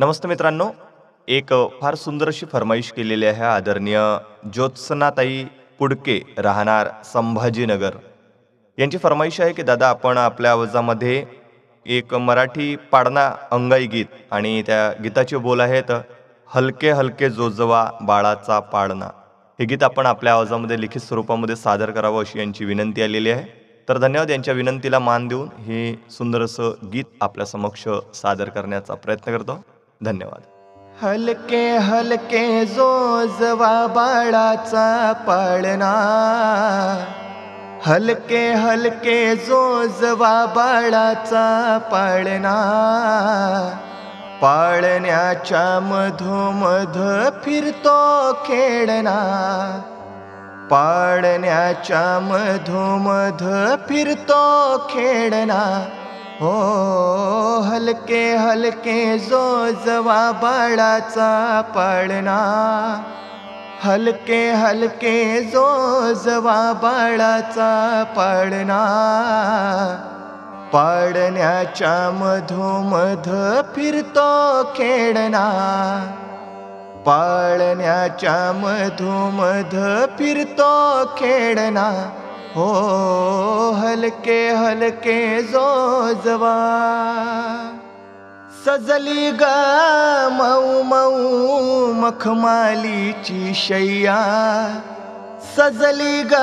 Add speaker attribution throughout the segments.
Speaker 1: नमस्ते मित्रांनो. एक फार सुंदर अशी फरमाईश केलेली आहे आदरणीय ज्योत्सनाताई पुडके राहणार संभाजीनगर. यांची फरमाईश आहे की दादा आपण आपल्या आवाजामध्ये एक मराठी पाडणा अंगाई गीत आणि त्या गीताचे बोल आहेत हलके हलके जोजवा बाळाचा पाडणा हे गीत आपण आपल्या आवाजामध्ये लिखित स्वरूपामध्ये सादर करावं अशी यांची विनंती आलेली आहे. तर धन्यवाद यांच्या विनंतीला मान देऊन हे सुंदर असं गीत आपल्या समक्ष सादर करण्याचा प्रयत्न करतो. धन्यवाद.
Speaker 2: हलके हलके जोजवा बाळाचा पाळणा. हलके हलके जोजवा बाळाचा पाळणा. पाळण्याच्या मधोमध फिरतो खेळणा. पाळण्याच्या मधोमध फिरतो खेळणा. हो हलके हलके जोजवा बाळाचा पाळणा. हलके हलके जोजवा बाळाचा पाळणा. पाडण्याच्या मधोमध फिरतो खेळणा. पाळण्याच्या मधोमध फिरतो खेळणा. हो हलके हलके जोजवा सजली ग मऊ मऊ मखमालीची शय्या सजली ग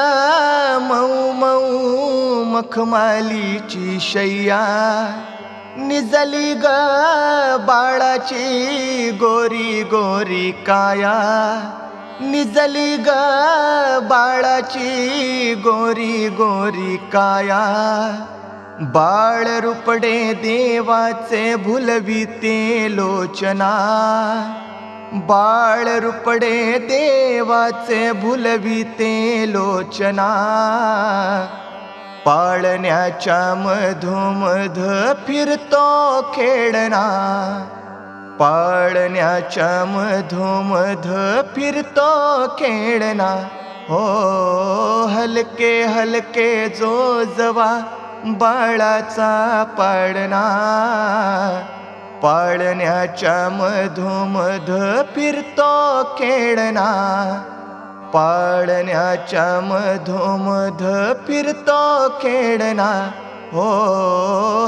Speaker 2: मऊ मऊ मखमालीची शय्या निजली ग बाळाची गोरी गोरी काया निजली ग बाळाची गोरी गोरी काया. बाळ रुपडे देवाचे भुलविते लोचना. बाळ रुपडे देवाचे भुलविते लोचना. पाळण्याच्या मधोमध फिरतो खेळणा. पाळण्याच्या मधोमध फिरतो खेळणा. हो हलके हलके जो जवा बाळाचा पाळणा. पाळण्याच्या मधोमध फिरतो खेळणा. पाळण्याच्या मधोमध फिरतो खेळणा. हो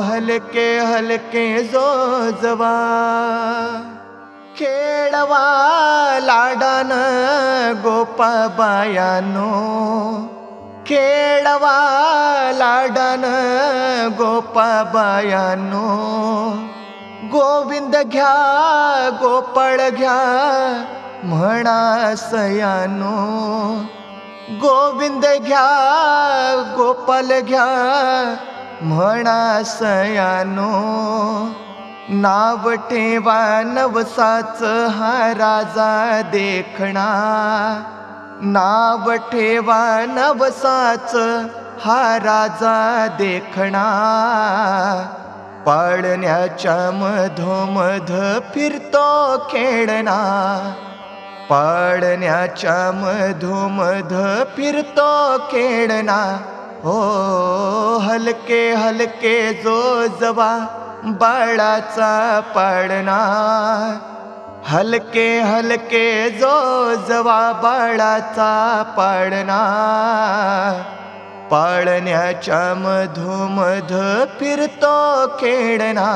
Speaker 2: हलके हलके जोजवा खेळवा लाडान गोपा बायानो खेळवा लाडान गोपा बायानो गोविंद घ्या गोपाळ घ्या म्हणा सयानो गोविंद घ्या गोपाल घ्या म्हणा सयानो नाव ठेवा नवसाच हा राजा देखणा. नाव ठेवा नवसाच हा राजा देखणा. पाळण्याच्या मधोमध फिरतो खेळणा. पाळण्याच्या मधोमध फिरतो खेळणा. हो हलके हलके जोजवा बाळाचा पाडणार. हलके हलके जोजवा बाळाचा पाडणार. पाळण्याच्या मधोमध फिरतो खेळणा.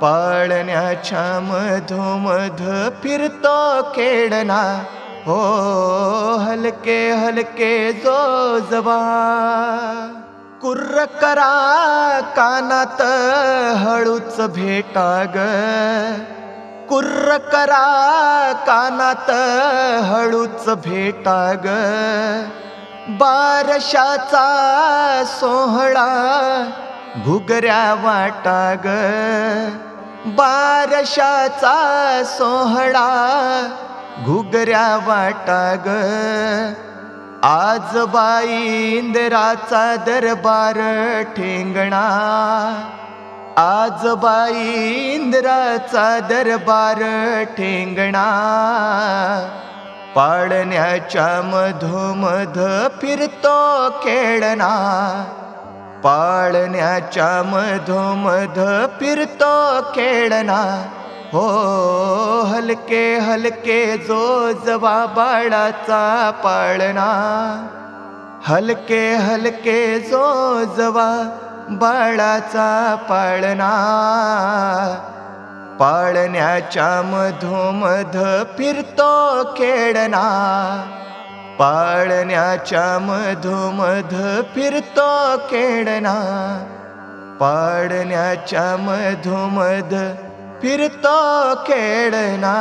Speaker 2: पाळण्याच्या मधोमध फिरतो खेळणा. हो हलके हलके जोजवा कुर्र करा कानात हळूच भेटा ग कुर्र करा कानात हळूच भेटा ग बारशाचा सोहळा घुगऱ्या वाटा ग बारशाचा सोहळा घुगऱ्या वाटा ग आज बाई इंदराचा दरबार ठेंगणा. आज बाई इंद्राचा दरबार ठेंगणा. पाळण्याच्या मधोमध फिरतो खेळणा. पाळण्याच्या मधोमध फिरतो खेळणा. हो हलके हलके जो जवा बाळाचा पाळणा. हलके हलके जो जवा बाळाचा पाळणा. पाळण्याच्या मधोमध फिरतो खेळणा. पाळण्याच्या मधोमध फिरतो खेळणा. पाळण्याच्या मधोमध फिरतो खेळणा